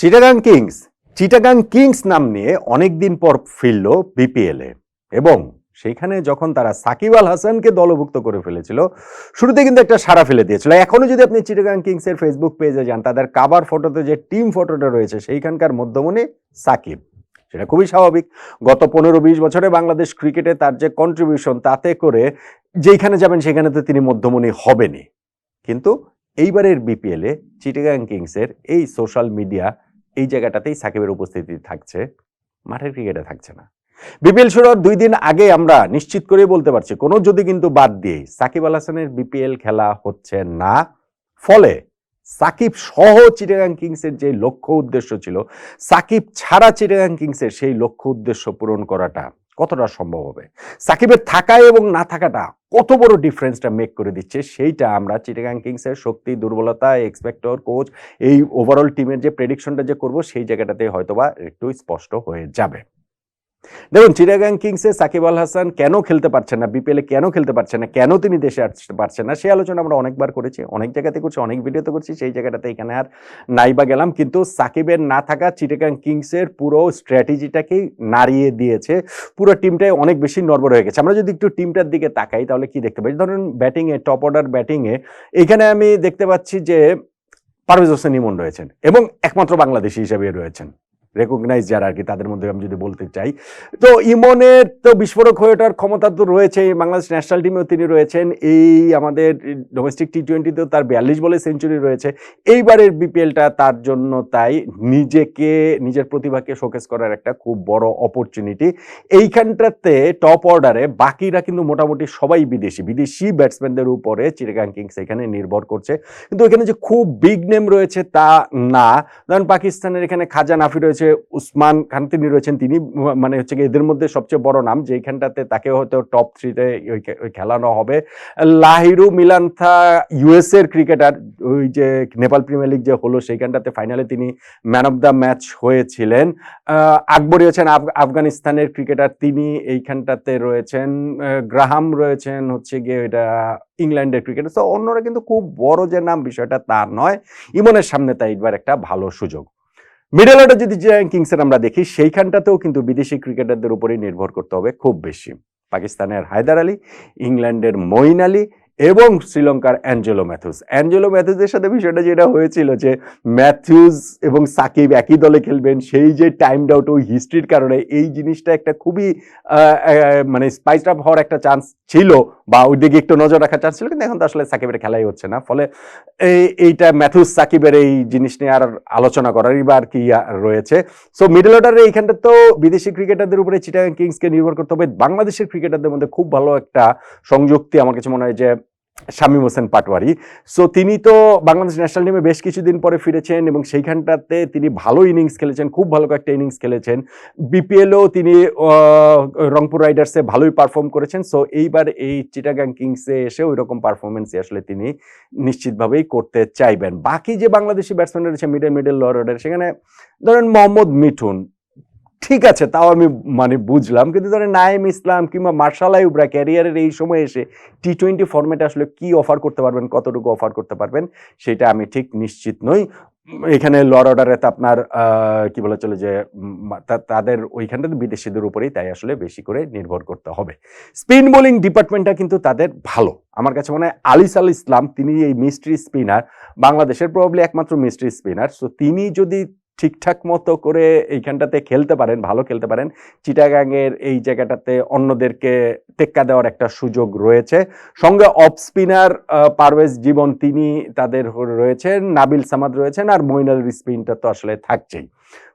Chittagong Kings Chittagong Kings নাম নিয়ে অনেক দিন পর ফিরল বিপিএলে এবং সেইখানে যখন তারা সাকিব আল হাসানকে দলভুক্ত করে ফেলেছিল, শুরুতে কিন্তু একটা সারা ফেলে দিয়েছিল। এখনও যদি আপনি চিটাগাং কিংসের ফেসবুক পেজে যান, তাদের কাবার ফটোতে যে টিম ফটোটা রয়েছে, সেইখানকার মধ্যমণি সাকিব। সেটা খুবই স্বাভাবিক। গত পনেরো বিশ বছরে বাংলাদেশ ক্রিকেটে তার যে কন্ট্রিবিউশন তাতে করে যেইখানে যাবেন সেখানে তো তিনি মধ্যমণি হবেনি কিন্তু এইবারের বিপিএলে চিটাগাং কিংসের এই সোশ্যাল মিডিয়া এই জায়গাটাতেই সাকিবের উপস্থিতি থাকছে, মাঠের ক্রিকেটে থাকছে না। বিপিএল শুরুর দুই দিন আগে আমরা নিশ্চিত করে বলতে পারছি, কোনো যদি কিন্তু বাদ দিয়ে সাকিব আল হাসানের বিপিএল খেলা হচ্ছে না। ফলে সাকিব সহ চিটাগাং কিংসের যে লক্ষ্য উদ্দেশ্য ছিল, সাকিব ছাড়া চিটাগাং কিংসের সেই লক্ষ্য উদ্দেশ্য পূরণ করাটা কতটা সম্ভব হবে? সাকিবের থাকা এবং না থাকাটা কত বড় ডিফারেন্সটা মেক করে দিচ্ছে? সেইটা আমরা চিটাগাং কিংসের শক্তি, দুর্বলতা এক্সপেক্টর কোচ এই ওভারঅল টিমের যে প্রেডিকশনটা যে করব, সেই জায়গাটাতে হয়তোবা একটু স্পষ্ট হয়ে যাবে। দেখুন, চিটাগাং কিংসে সাকিব আল হাসান কেন খেলতে পারছেন না? বিপিএলে কেন খেলতে পারছেন না? কেন তিনি দেশে আসতে পারছেন না? সেই আলোচনা আমরা অনেকবার করেছি, অনেক জায়গাতে করছি, অনেক ভিডিওতে করছি, সেই জায়গাটাতে এখানে আর নাইবা গেলাম। কিন্তু সাকিবের না থাকা চিটাগাং কিংসের পুরো স্ট্র্যাটেজিটাকেই নাড়িয়ে দিয়েছে। পুরো টিমটাই অনেক বেশি নর্বর হয়ে গেছে। আমরা যদি একটু টিমটার দিকে তাকাই, তাহলে কি দেখতে পাই? ধরুন ব্যাটিংয়ে টপ অর্ডার ব্যাটিংয়ে এখানে আমি দেখতে পাচ্ছি যে, পারভেজ হোসেন ইমন রয়েছেন এবং একমাত্র বাংলাদেশি হিসেবে রয়েছেন। রেকগনাইজ যারা আর কি তাদের মধ্যে আমি যদি বলতে চাই। তো ইমনের তো বিস্ফোরক হয়ে ওঠার ক্ষমতা তো রয়েছে বাংলাদেশ ন্যাশনাল টিমেও তিনি রয়েছেন। এই আমাদের ডোমেস্টিক টি টোয়েন্টিতেও তার বিয়াল্লিশ বলে সেঞ্চুরি রয়েছে। এইবারের বিপিএলটা তার জন্য তাই নিজেকে, নিজের প্রতিভাকে শোকেস করার একটা খুব বড় অপরচুনিটি এইখানটাতে টপ অর্ডারে বাকিরা কিন্তু মোটামুটি সবাই বিদেশি। বিদেশি ব্যাটসম্যানদের উপরে চিটাগাং কিংস এখানে নির্ভর করছে। কিন্তু এখানে যে খুব বিগ নেম রয়েছে তা না। ধরেন পাকিস্তানের এখানে খাজা নাফি রয়েছে উসমান খান তিনি রয়েছেন, তিনি মানে হচ্ছে এদের মধ্যে সবচেয়ে বড় নাম যেখানটাতে তাকে হয়তো টপ থ্রিতে খেলানো হবে। লাহিরু মিলান্থা ইউএস এর ক্রিকেটার ওই যে নেপাল প্রিমিয়ার লিগ যে হলো, সেইখানটাতে ফাইনালে তিনি ম্যান অফ দ্য ম্যাচ হয়েছিলেন। আকবরী হচ্ছেন আফ- আফগানিস্তানের ক্রিকেটার তিনি এইখানটাতে রয়েছেন। গ্রাহাম রয়েছেন হচ্ছে গিয়ে এটা ইংল্যান্ডের ক্রিকেটার তো অন্যরা কিন্তু খুব বড় যে নাম, বিষয়টা তা নয়। ইমনের সামনে তাই একবার একটা ভালো সুযোগ। মিডল অর্ডার যদি যে কিংসের আমরা দেখি, সেইখানটাতেও কিন্তু বিদেশি ক্রিকেটারদের উপরেই নির্ভর করতে হবে খুব বেশি। পাকিস্তানের হায়দার আলী, ইংল্যান্ডের মঈন আলী এবং শ্রীলঙ্কার অ্যাঞ্জেলো ম্যাথুস অ্যাঞ্জেলো ম্যাথুসের সাথে বিষয়টা যেটা হয়েছিল যে ম্যাথিউস এবং সাকিব একই দলে খেলবেন, সেই যে টাইম ডাউট ওই হিস্ট্রির কারণে এই জিনিসটা একটা খুবই মানে স্পাইস আপ হওয়ার একটা চান্স ছিল। বা ওই দিকে একটু নজর রাখার চান্স ছিল, কিন্তু এখন তো আসলে সাকিবের খেলাই হচ্ছে না। ফলে এই, এইটা ম্যাথুস সাকিবের এই জিনিস নিয়ে আর আলোচনা করারই বা আর কি রয়েছে। সো মিডল অর্ডারে এইখানটা তো বিদেশি ক্রিকেটারদের উপরে চিটাগাং কিংসকে নির্ভর করতে হবে। বাংলাদেশের ক্রিকেটারদের মধ্যে খুব ভালো একটা সংযুক্তি আমার কাছে মনে হয় যে শামীম হোসেন পাটোয়ারি। সো তিনি তো বাংলাদেশ ন্যাশনাল টিমে বেশ কিছুদিন পরে ফিরেছেন এবং সেইখানটাতে তিনি ভালো ইনিংস খেলেছেন, খুব ভালো কয়েকটা ইনিংস খেলেছেন। বিপিএলও তিনি রংপুর রাইডার্সে ভালোই পারফর্ম করেছেন। সো এইবার এই চিটাগাং কিংসে এসে ওই রকম পারফরমেন্সই আসলে তিনি নিশ্চিতভাবেই করতে চাইবেন। বাকি যে বাংলাদেশি ব্যাটসম্যান রয়েছে মিডল মিডল অর্ডার সেখানে ধরেন মোহাম্মদ মিঠুন। ঠিক আছে, তাও আমি মানে বুঝলাম। কিন্তু ধরেন নাইম ইসলাম কিংবা মার্শাল আইবরা ক্যারিয়ারের এই সময় এসে টি টোয়েন্টি ফর্মেটে আসলে কি অফার করতে পারবেন, কতটুকু অফার করতে পারবেন, সেটা আমি ঠিক নিশ্চিত নই। এখানে লর অর্ডারে তো আপনার কি বলা চলে যে তাদের ওইখানটাতে বিদেশিদের উপরেই তাই আসলে বেশি করে নির্ভর করতে হবে। স্পিন বোলিং ডিপার্টমেন্টটা কিন্তু তাদের ভালো। আমার কাছে মনে হয় আলিস আল ইসলাম, তিনি এই মিস্ট্রি স্পিনার বাংলাদেশের প্রবাবলি একমাত্র মিস্ট্রি স্পিনার সো তিনি যদি ঠিকঠাক মতো করে এইখানটাতে খেলতে পারেন, ভালো খেলতে পারেন। চিটাগাংয়ের এই জায়গাটাতে অন্যদেরকে টেক্কা দেওয়ার একটা সুযোগ রয়েছে। সঙ্গে অফ স্পিনার পারভেজ জীবন তিনি তাদের রয়েছেন, নাবিল সামাদ রয়েছেন আর মইনাল স্পিনটা তো আসলে থাকছেই।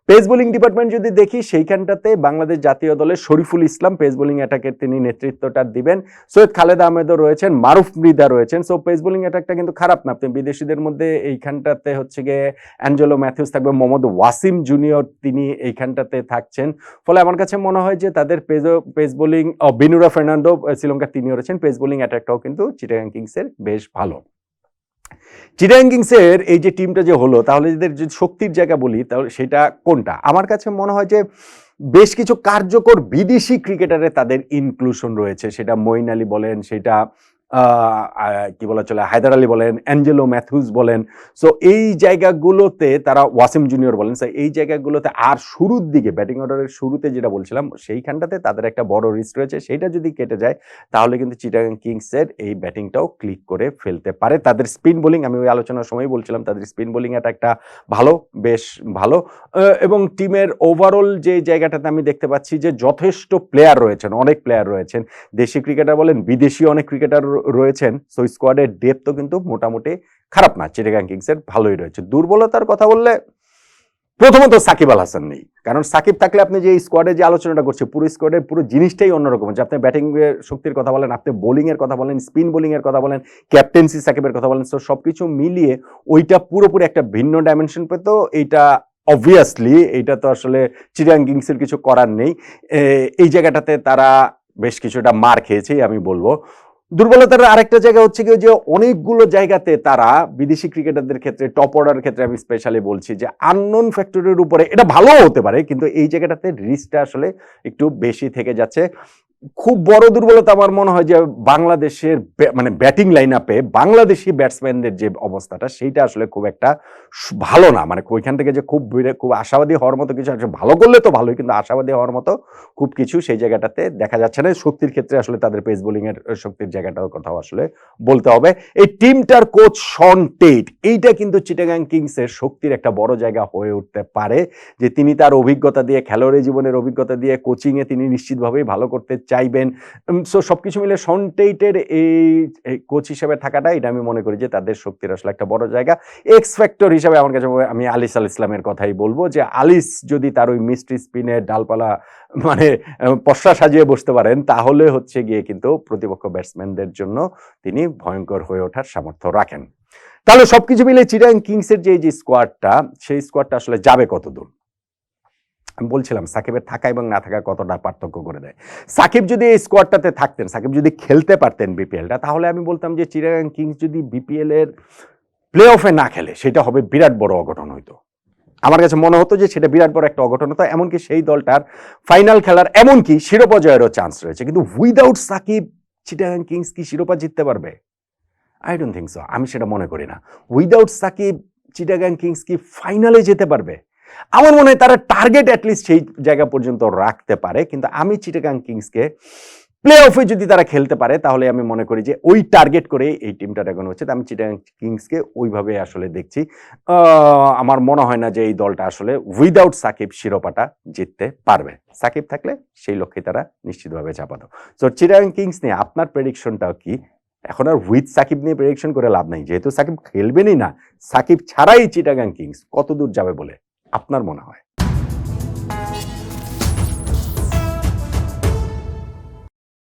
পেস বোলিং ডিপার্টমেন্ট যদি দেখি, সেইখানটাতে বাংলাদেশ জাতীয় দলের শরীফুল ইসলাম পেস বোলিং অ্যাটাকের তিনি নেতৃত্বটা দিবেন। সৈয়দ খালেদ আহমেদও রয়েছেন, মারুফ মৃদা রয়েছেন। সো পেস বোলিং অ্যাটাকটা কিন্তু খারাপ না। আপনি বিদেশিদের মধ্যে এইখানটাতে হচ্ছে গিয়ে অ্যাঞ্জেলো ম্যাথিউস থাকবে, মোহাম্মদ ওয়াসিম জুনিয়র তিনি এইখানটাতে থাকছেন। ফলে আমার কাছে মনে হয় যে তাদের page, pace bowling Binura Fernando শ্রীলঙ্কার তিনিও রয়েছেন। পেস বোলিং অ্যাটাকটাও কিন্তু চিটাগাং কিংসের বেশ ভালো। চিটাগাং কিংসের এই যে টিমটা যে হলো, তাহলে এদের যদি শক্তির জায়গা বলি, তাহলে সেটা কোনটা? আমার কাছে মনে হয় যে বেশ কিছু কার্যকর বিদেশি ক্রিকেটারে তাদের ইনক্লুশন রয়েছে। সেটা মঈন আলী বলেন, সেটা কি বলা চলে, হায়দার আলী বলেন, অ্যাঞ্জেলো ম্যাথুস বলেন। সো এই জায়গাগুলোতে তারা ওয়াসিম জুনিয়র বলেন। So, এই জায়গাগুলোতে আর শুরুর দিকে, ব্যাটিং অর্ডারের শুরুতে যেটা বলছিলাম, সেইখানটাতে তাদের একটা বড় রিস্ক রয়েছে। সেইটা যদি কেটে যায়, তাহলে কিন্তু চিটাগাং কিংসের এই ব্যাটিংটাও ক্লিক করে ফেলতে পারে। তাদের স্পিন বোলিং, আমি ওই আলোচনার সময় বলছিলাম, তাদের স্পিন বোলিং এটা একটা ভালো, বেশ ভালো। এবং টিমের ওভারঅল যে জায়গাটাতে আমি দেখতে পাচ্ছি যে যথেষ্ট প্লেয়ার রয়েছেন, অনেক প্লেয়ার রয়েছেন। দেশি ক্রিকেটার বলেন, বিদেশি অনেক ক্রিকেটার রয়েছেন সো স্কোয়াডের ডেপথও কিন্তু মোটামুটি খারাপ না চিটাগাং কিংসের ভালোই রয়েছে। দুর্বলতার কথা বললে প্রথমত সাকিব আল হাসান নেই, কারণ সাকিব থাকলে আপনি যে স্কোয়াডে যে আলোচনাটা করছে পুরো স্কোয়াডের পুরো জিনিসটাই অন্যরকম। যে আপনি ব্যাটিং শক্তির কথা বলেন, আপনি বোলিংয়ের কথা বলেন স্পিন বোলিংয়ের কথা বলেন ক্যাপ্টেন্সি সাকিবের কথা বলেন সো সবকিছু মিলিয়ে ওইটা পুরোপুরি একটা ভিন্ন ডাইমেনশন পেত। এইটা অবভিয়াসলি এইটা তো আসলে চিরাং কিংসের কিছু করার নেই। এই জায়গাটাতে তারা বেশ কিছুটা মার খেয়েছেই আমি বলব। দুর্বলতার আরেকটা জায়গা হচ্ছে কি যে অনেকগুলো জায়গাতে তারা বিদেশি ক্রিকেটারদের ক্ষেত্রে টপ অর্ডার ক্ষেত্রে আমি স্পেশালি বলছি যে আননোন ফ্যাক্টরের উপরে, এটা ভালো হতে পারে, কিন্তু এই জায়গাটাতে রিস্কটা আসলে একটু বেশি থেকে যাচ্ছে। খুব বড় দুর্বলতা আমার মনে হয় যে বাংলাদেশের মানে ব্যাটিং লাইন আপে বাংলাদেশি ব্যাটসম্যানদের যে অবস্থাটা, সেইটা আসলে খুব একটা ভালো না। মানে ওইখান থেকে যে খুব খুব আশাবাদী হওয়ার মতো কিছু আছে ভালো করলে তো ভালোই, কিন্তু আশাবাদী হওয়ার মতো খুব কিছু সেই জায়গাটাতে দেখা যাচ্ছে না। শক্তির ক্ষেত্রে আসলে তাদের পেস বোলিং এর শক্তির জায়গাটার কথাও আসলে বলতে হবে। এই টিমটার কোচ শন টেট এইটা কিন্তু চিটাগাং কিংসের শক্তির একটা বড় জায়গা হয়ে উঠতে পারে। যে তিনি তার অভিজ্ঞতা দিয়ে, খেলোয়াড়ি জীবনের অভিজ্ঞতা দিয়ে কোচিংয়ে তিনি নিশ্চিতভাবেই ভালো করতে চাইবেন। সো সবকিছু মিলে শন টেইটের এই কোচ হিসেবে থাকাটা এটা আমি মনে করি যে তাদের শক্তির আসলে একটা বড় জায়গা। এক্স ফ্যাক্টর হিসাবে আমার কাছে আমি আলিস আল ইসলামের কথাই বলব যে আলিস যদি তার ওই মিষ্টি স্পিনের ডালপালা মানে পশরা সাজিয়ে বসতে পারেন, তাহলে হচ্ছে গিয়ে কিন্তু প্রতিপক্ষ ব্যাটসম্যানদের জন্য তিনি ভয়ঙ্কর হয়ে ওঠার সামর্থ্য রাখেন। তাহলে সবকিছু মিলে চিরাং কিংসের যে যে স্কোয়াডটা সেই স্কোয়াডটা আসলে যাবে কত দূর আমি বলছিলাম, সাকিবের থাকা এবং না থাকা কতটা পার্থক্য করে দেয়। সাকিব যদি এই স্কোয়াডটাতে থাকতেন, সাকিব যদি খেলতে পারতেন বিপিএলটা তাহলে আমি বলতাম যে চিটাগাং কিংস যদি বিপিএল এর প্লে অফে না খেলে, সেটা হবে বিরাট বড় অঘটন হইতো। আমার কাছে মনে হতো যে সেটা বিরাট বড় একটা অঘটন হতো, এমনকি সেই দলটার ফাইনাল খেলার এমনকি শিরোপা জয়েরও চান্স রয়েছে। কিন্তু উইদাউট সাকিব চিটাগাং কিংস কি শিরোপা জিততে পারবে? আই ডোন্ট থিঙ্ক সো আমি সেটা মনে করি না। উইদাউট সাকিব চিটাগাং কিংস কি ফাইনালে যেতে পারবে? আমার মনে হয় তারা টার্গেট অ্যাটলিস্ট সেই জায়গা পর্যন্ত রাখতে পারে। কিন্তু আমি চিটাগাং কিংসকে প্লে অফে যদি তারা খেলতে পারে, তাহলে আমি মনে করি যে ওই টার্গেট করে এই টিমটা এখন হচ্ছে। আমি চিটাগাং কিংসকে ওইভাবে আসলে দেখছি। আমার মনে হয় না যে এই দলটা আসলে উইদাউট সাকিব শিরোপাটা জিততে পারবে। সাকিব থাকলে সেই লক্ষ্যে তারা নিশ্চিতভাবে চাপাতো তো চিটাগাং কিংস নিয়ে আপনার প্রেডিকশনটাও কি? এখন আর উইথ সাকিব নিয়ে প্রেডিকশন করে লাভ নেই। যেহেতু সাকিব খেলবেনই না, সাকিব ছাড়াই চিটাগাং কিংস কত দূর যাবে বলে আপনার মনে হয়?